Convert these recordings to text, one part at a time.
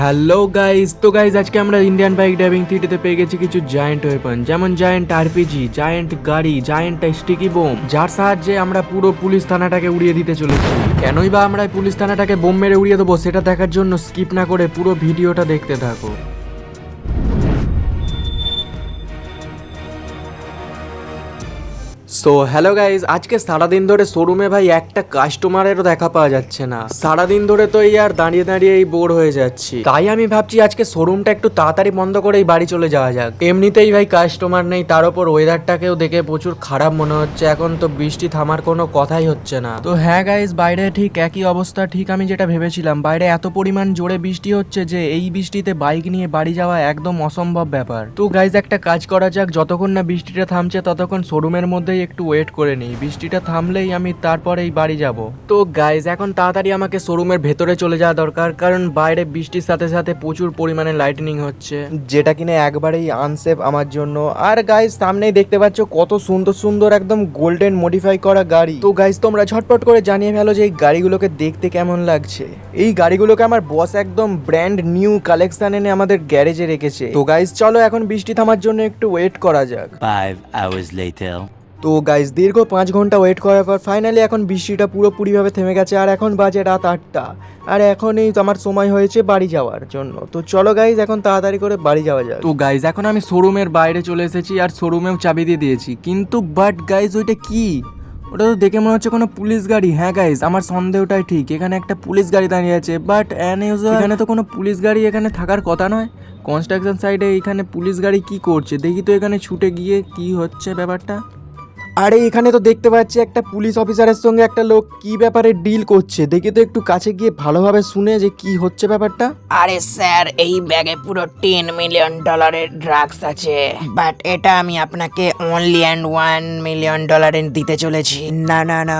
Hello guys তো guys আজকে আমরা ইন্ডিয়ান বাইক ড্রাইভিং থ্রিটিতে পেয়ে গেছি কিছু জায়েন্ট ওয়েপন যেমন জায়েন্ট আরপিজি জায়েন্ট গাড়ি জায়েন্ট স্টিকি বোম যার সাহায্যে আমরা পুরো পুলিশ থানাটাকে উড়িয়ে দিতে চলেছি। কেনই বা আমরা পুলিশ থানাটাকে বোম মেরে উড়িয়ে দেবো, সেটা দেখার জন্য স্কিপ না করে পুরো ভিডিওটা দেখতে থাকো। সো হ্যালো গাইজ আজকে সারাদিন ধরে শোরুমে ভাই একটা কাস্টমারেরও দেখা পাওয়া যাচ্ছে না। সারাদিন ধরে তো এই আর দাঁড়িয়ে দাঁড়িয়ে এই বোর হয়ে যাচ্ছি। তাই আমি ভাবছি আজকে শোরুমটা একটু তাড়াতাড়ি বন্ধ করে এই বাড়ি চলে যাওয়া যাক। এমনিতেই ভাই কাস্টমার নেই, তার উপর ওয়েদারটাকেও দেখে প্রচুর খারাপ মনে হচ্ছে। এখন তো বৃষ্টি থামার কোনো কথাই হচ্ছে না। তো হ্যাঁ গাইজ বাইরে ঠিক একই অবস্থা, ঠিক আমি যেটা ভেবেছিলাম। বাইরে এত পরিমাণ জোরে বৃষ্টি হচ্ছে যে এই বৃষ্টিতে বাইক নিয়ে বাড়ি যাওয়া একদম অসম্ভব ব্যাপার। তো গাইজ একটা কাজ করা যাক, যতক্ষণ না বৃষ্টিটা থামছে, ততক্ষণ শোরুমের মধ্যেই একটু ওয়েট করে নিই। বৃষ্টিটা থামলেই আমি তারপরেই বাড়ি যাব। তো গাইজ এখন তাড়াতাড়ি আমাকে শোরুমের ভেতরে চলে যাওয়া দরকার কারণ বাইরে বৃষ্টির সাথে সাথে প্রচুর পরিমাণে লাইটনিং হচ্ছে। যেটা কিনা একবারেই আনসেফ আমার জন্য। আর গাইজ সামনেই দেখতে পাচ্ছ কত সুন্দর সুন্দর একদম গোল্ডেন মডিফাই করা গাড়ি। তো গাইজ তোমরা ঝটপট করে জানিয়ে ফেলো যে এই গাড়িগুলোকে দেখতে কেমন লাগছে। এই গাড়িগুলোকে আমার বস একদম ব্র্যান্ড নিউ কালেকশন এনে আমাদের গ্যারেজে রেখেছে। তো গাইজ চলো এখন বৃষ্টি থামার জন্য একটু ওয়েট করা যাক। Five hours later. তো গাইজ দীর্ঘ পাঁচ ঘণ্টা ওয়েট করার পর ফাইনালি এখন বৃষ্টিটা পুরোপুরিভাবে থেমে গেছে আর এখন বাজে রাত আটটা। আর এখনই তো আমার সময় হয়েছে বাড়ি যাওয়ার জন্য। তো চলো গাইজ এখন তাড়াতাড়ি করে বাড়ি যাওয়া যায় তো গাইজ এখন আমি শোরুমের বাইরে চলে এসেছি আর শোরুমেও চাবি দিয়ে দিয়েছি। কিন্তু বাট গাইজ ওইটা কি? ওটা তো দেখে মনে হচ্ছে কোনো পুলিশ গাড়ি। হ্যাঁ গাইজ আমার সন্দেহটাই ঠিক। এখানে একটা পুলিশ গাড়ি দাঁড়িয়ে আছে বাট অ্যান এখানে তো কোনো পুলিশ গাড়ি এখানে থাকার কথা নয়। কনস্ট্রাকশন সাইডে এখানে পুলিশ গাড়ি কি করছে? দেখি তো এখানে ছুটে গিয়ে কি হচ্ছে ব্যাপারটা। আরে এখানে তো দেখতে পাচ্ছি একটা পুলিশ অফিসারের সঙ্গে একটা লোক কি ব্যাপারে ডিল করছে? দেখে তো একটু কাছে গিয়ে ভালোভাবে শুনে যে কি হচ্ছে ব্যাপারটা। আরে স্যার এই ব্যাগে পুরো টেন মিলিয়ন ডলারের ড্রাগস আছে। বাট এটা আমি আপনাকে অনলি অ্যান্ড ওয়ান মিলিয়ন ডলারের দিতে চলেছি। না না না।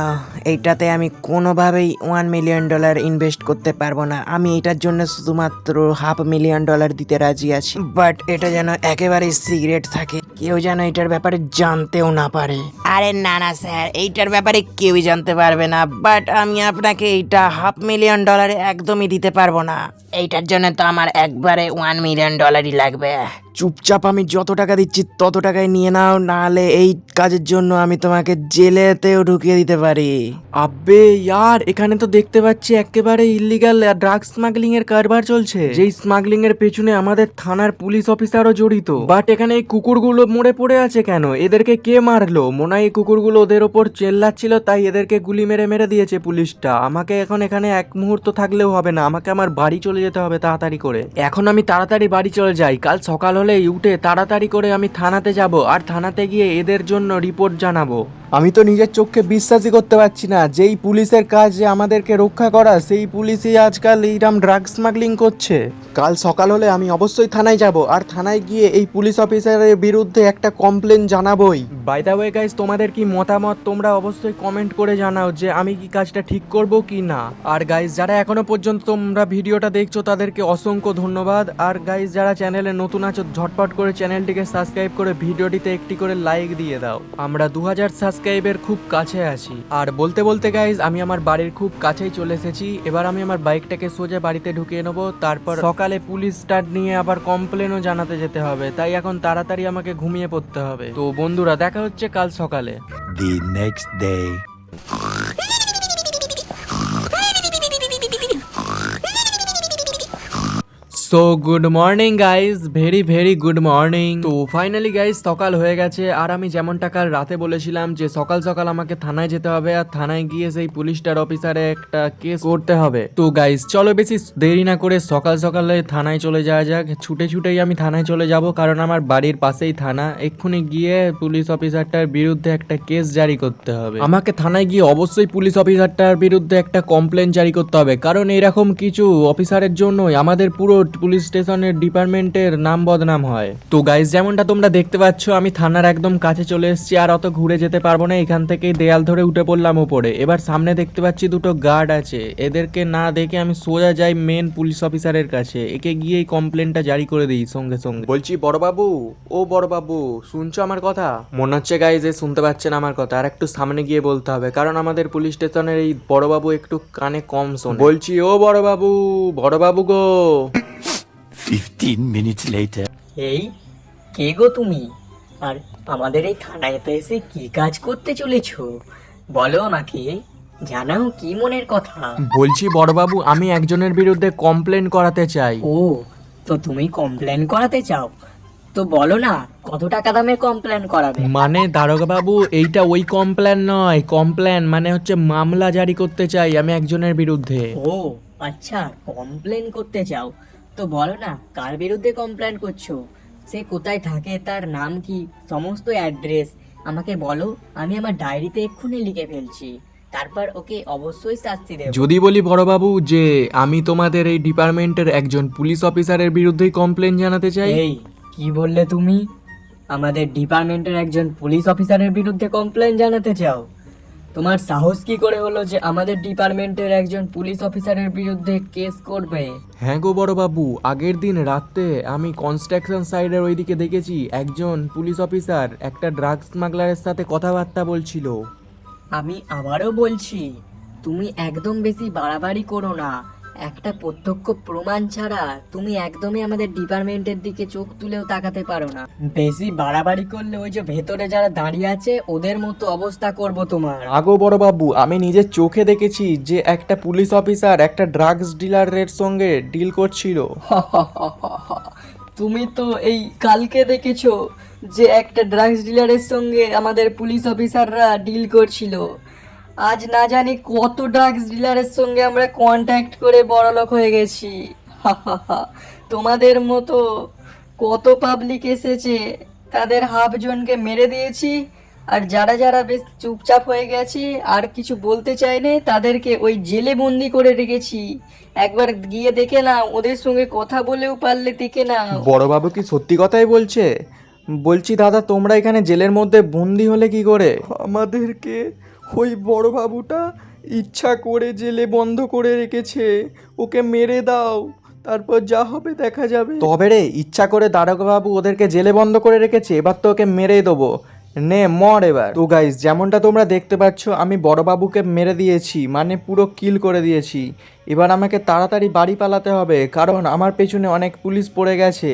এইটাতে আমি কোনোভাবেই ওয়ান মিলিয়ন ডলার ইনভেস্ট করতে পারব না। আমি এটার জন্য শুধুমাত্র হাফ মিলিয়ন ডলার দিতে রাজি আছি। বাট এটা যেন একেবারে সিগারেট থাকে। কেউ যেন এটার ব্যাপারে জানতেও না পারে। আরে না না, স্যার, এইটার ব্যাপারে কেউই জানতে পারবে না। বাট আমি আপনাকে এইটা হাফ মিলিয়ন ডলারে একদমই দিতে পারব না। এইটার জন্য তো আমার একবারে ওয়ান মিলিয়ন ডলারই লাগবে। চুপচাপ আমি যত টাকা দিচ্ছি তত টাকায় নিয়ে নাও, নাহলে এই কাজের জন্য আমি তোমাকে জেলেতেও ঢুকিয়ে দিতে পারি। আব্বে, ইয়ার, এখানে তো দেখতে পাচ্ছি একেবারে ইলিগাল ড্রাগ স্মাগলিং এর কারবার চলছে। যেই স্মাগলিং এর পেছনে আমাদের থানার পুলিশ অফিসারও জড়িত। বাট এখানে এই কুকুরগুলো মরে পড়ে আছে কেন? এদেরকে কে মারলো? মনে হয় কুকুরগুলো ওদের ওপর চেল্লাচ্ছিল, তাই এদেরকে গুলি মেরে মেরে দিয়েছে পুলিশটা। আমাকে এখন এখানে এক মুহূর্ত থাকলেও হবে না, আমাকে আমার বাড়ি চলে যেতে হবে তাড়াতাড়ি করে। এখন আমি তাড়াতাড়ি বাড়ি চলে যাই, কাল সকাল হলেই উঠে তাড়াতাড়ি করে আমি থানাতে যাব আর থানাতে গিয়ে এদের জন্য রিপোর্ট জানাব। আমি তো নিজের চোখকে বিশ্বাসই করতে পারছি না। যেই পুলিশের কাজ যে আমাদেরকে রক্ষা করা, সেই পুলিশই আজকাল এইরাম ড্রাগ স্মাগলিং করছে। কাল সকাল হলে আমি অবশ্যই থানায় যাব আর থানায় গিয়ে এই পুলিশ অফিসারের বিরুদ্ধে একটা কমপ্লেন জানাবই। বাই দ্য ওয়ে গাইস তোমাদের কি মতামত তোমরা অবশ্যই কমেন্ট করে জানাও যে আমি কি কাজটা ঠিক করব কি না। আর গাইস যারা এখনও পর্যন্ত তোমরা ভিডিওটা দেখছ, তাদেরকে অসংখ্য ধন্যবাদ। আর গাইস যারা চ্যানেলে নতুন আছো, ঝটপট করে চ্যানেলটিকে সাবস্ক্রাইব করে ভিডিওটিতে একটি করে লাইক দিয়ে দাও। আমরা দু হাজার সাবস্ক্রাইবের খুব কাছে আছি। আর বলতে বলতে গাইজ আমি আমার বাড়ির খুব কাছেই চলে এসেছি। এবার আমি আমার বাইকটাকে সোজা বাড়িতে ঢুকিয়ে নেব। তারপর সকালে পুলিশ স্টার্ট নিয়ে আবার কমপ্লেনও জানাতে যেতে হবে। তাই এখন তাড়াতাড়ি আমাকে ঘুমিয়ে পড়তে হবে। তো বন্ধুরা, দেখা হচ্ছে কাল সকালে। The next day. So good morning guys very very good morning তো ফাইনালি গাইজ সকাল হয়ে গেছে। আর আমি যেমনটা কাল রাতে বলেছিলাম যে সকাল সকাল আমাকে থানায় যেতে হবে আর থানায় গিয়ে সেই পুলিশটার অফিসারে একটা কেস করতে হবে। তো গাইজ চলো বেশি দেরি না করে সকাল সকালে থানায় চলে যাওয়া যাক। ছুটে ছুটেই আমি থানায় চলে যাব কারণ আমার বাড়ির পাশেই থানা। এক্ষুনি গিয়ে পুলিশ অফিসারটার বিরুদ্ধে একটা কেস জারি করতে হবে। আমাকে থানায় গিয়ে অবশ্যই পুলিশ অফিসারটার বিরুদ্ধে একটা কমপ্লেন জারি করতে হবে। কারণ এরকম কিছু অফিসারের জন্যই আমাদের পুরো পুলিশ স্টেশনের ডিপার্টমেন্টের নাম বদনাম হয়। তো গাইজ যেমনটা তোমরা দেখতে পাচ্ছ আমি থানার একদম কাছে চলে এসেছি আর অত ঘুরে যেতে পারব না এখান থেকেই দেয়াল ধরে উঠে পড়লাম উপরে। এবার সামনে দেখতে পাচ্ছি দুটো গার্ড আছে। এদেরকে না দেখে আমি সোজা যাই মেন পুলিশ অফিসারের কাছে। একে গিয়ে কমপ্লেনটা জারি করে দিই সঙ্গে সঙ্গে। বলছি বড়বাবু ও বড়বাবু শুনছো আমার কথা? মনে হচ্ছে গাইজ এ শুনতে পাচ্ছেন আমার কথা। আর একটু সামনে গিয়ে বলতে হবে কারণ আমাদের পুলিশ স্টেশনের এই বড়বাবু একটু কানে কম শোনে। বলছি ও বড়বাবু বড়বাবু গো। 15 minutes later. এই কে গো তুমি? আর আমাদের এই থানায় এসে কি কাজ করতে চলেছো? বলো আমাকে জানাও কি মনের কথা? বলছি বড়বাবু আমি একজনের বিরুদ্ধে কমপ্লেন করাতে চাই। ও তো তুমি কমপ্লেন করাতে চাও? তো বলো না কত টাকা দামে কমপ্লেন করাবে? মানে দারোগা বাবু এইটা ওই কমপ্লেন নয়। কমপ্লেন মানে হচ্ছে মামলা জারি করতে চাই আমি একজনের বিরুদ্ধে। ও আচ্ছা কমপ্লেন করতে চাও। তো বলো না কার বিরুদ্ধে কমপ্লেন করছ? সে কোথায় থাকে তার নাম কি সমস্ত অ্যাড্রেস আমাকে বলো আমি আমার ডায়েরিতে এক্ষুনি লিখে ফেলছি। তারপর ওকে অবশ্যই শাস্তি দেব। যদি বলি বড়বাবু যে আমি তোমাদের এই ডিপার্টমেন্টের একজন পুলিশ অফিসারের বিরুদ্ধেই কমপ্লেন জানাতে চাই। এই কি বললে তুমি? আমাদের ডিপার্টমেন্টের একজন পুলিশ অফিসারের বিরুদ্ধে কমপ্লেন জানাতে চাও? তোমার সাহস কি করে হলো যে আমাদের ডিপার্টমেন্টের একজন পুলিশ অফিসারের বিরুদ্ধে কেস করবে? হ্যাঁ গো বড়বাবু আগের দিন রাতে আমি কনস্ট্রাকশন সাইডের ওইদিকে দেখেছি একজন পুলিশ অফিসার একটা ড্রাগ স্মাগলারের সাথে কথাবার্তা বলছিল। আমি আবারও বলছি তুমি একদম বেশি বাড়াবাড়ি করো না। একটা প্রত্যক্ষ প্রমাণ ছাড়া তুমি একদমই আমাদের ডিপার্টমেন্টের দিকে চোখ তুলেও তাকাতে পারো না। বেশি বাড়াবাড়ি করলে ওই যে ভেতরে যারা দাঁড়িয়ে আছে ওদের মতো অবস্থা করব তোমার। আগো বড় বাবু আমি নিজের চোখে দেখেছি যে একটা পুলিশ অফিসার একটা ড্রাগস ডিলারের সঙ্গে ডিল করছিল। তুমি তো এই কালকে দেখেছ যে একটা ড্রাগস ডিলারের সঙ্গে আমাদের পুলিশ অফিসাররা ডিল করছিল। আজ না জানি কত ড্রাগস ডিলারের সঙ্গে আমরা কন্ট্যাক্ট করে বড়লোক হয়ে গেছি। তোমাদের মতো কত পাবলিক এসেছে তাদের হাফ জনকে মেরে দিয়েছি আর যারা যারা বেশ চুপচাপ হয়ে গেছে আর কিছু বলতে চায়নি তাদেরকে ওই জেলে বন্দি করে রেখেছি। একবার গিয়ে দেখে না ওদের সঙ্গে কথা বলেও পারলে দেখে না বড়বাবু কি সত্যি কথাই বলছে? বলছি দাদা তোমরা এখানে জেলের মধ্যে বন্দি হলে কি করে? আমাদেরকে ওই বড়বাবুটা ইচ্ছা করে জেলে বন্ধ করে রেখেছে। ওকে মেরে দাও, তারপর যা হবে দেখা যাবে। তবে রে, ইচ্ছা করে বাবু ওদেরকে জেলে বন্ধ করে রেখেছে, এবার তো ওকে মেরেই দেবো। নে, মর এবার। তো গাইস যেমনটা তোমরা দেখতে পাচ্ছ, আমি বড়বাবুকে মেরে দিয়েছি মানে পুরো কিল করে দিয়েছি। এবার আমাকে তাড়াতাড়ি বাড়ি পালাতে হবে, কারণ আমার পেছনে অনেক পুলিশ পড়ে গেছে।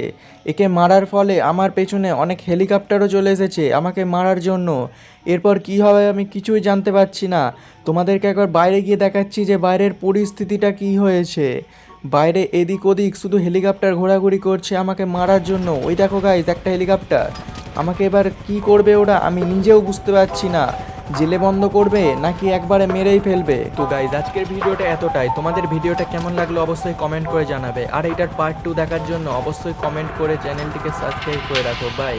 একে মারার ফলে আমার পেছনে অনেক হেলিকপ্টারও চলে এসেছে, আমাকে মারার জন্য। এরপর কি হবে আমি কিছুই জানতে পারছি না। তোমাদেরকে একবার বাইরে গিয়ে দেখাচ্ছি যে বাইরের পরিস্থিতিটা কি হয়েছে। বাইরে এদিক ওদিক শুধু হেলিকপ্টার ঘোরাঘুরি করছে আমাকে মারার জন্য। ওই দেখো গাইজ একটা হেলিকপ্টার। আমাকে এবার কি করবে ওরা আমি নিজেও বুঝতে পারছি না। জেলে বন্ধ করবে নাকি একবারে মেরেই ফেলবে? তো গাইজ আজকের ভিডিওটা এতটাই। তোমাদের ভিডিওটা কেমন লাগল অবশ্যই কমেন্ট করে জানাবে। আর এটার পার্ট টু দেখার জন্য অবশ্যই কমেন্ট করে চ্যানেলটিকে সাবস্ক্রাইব করে রাখো। বাই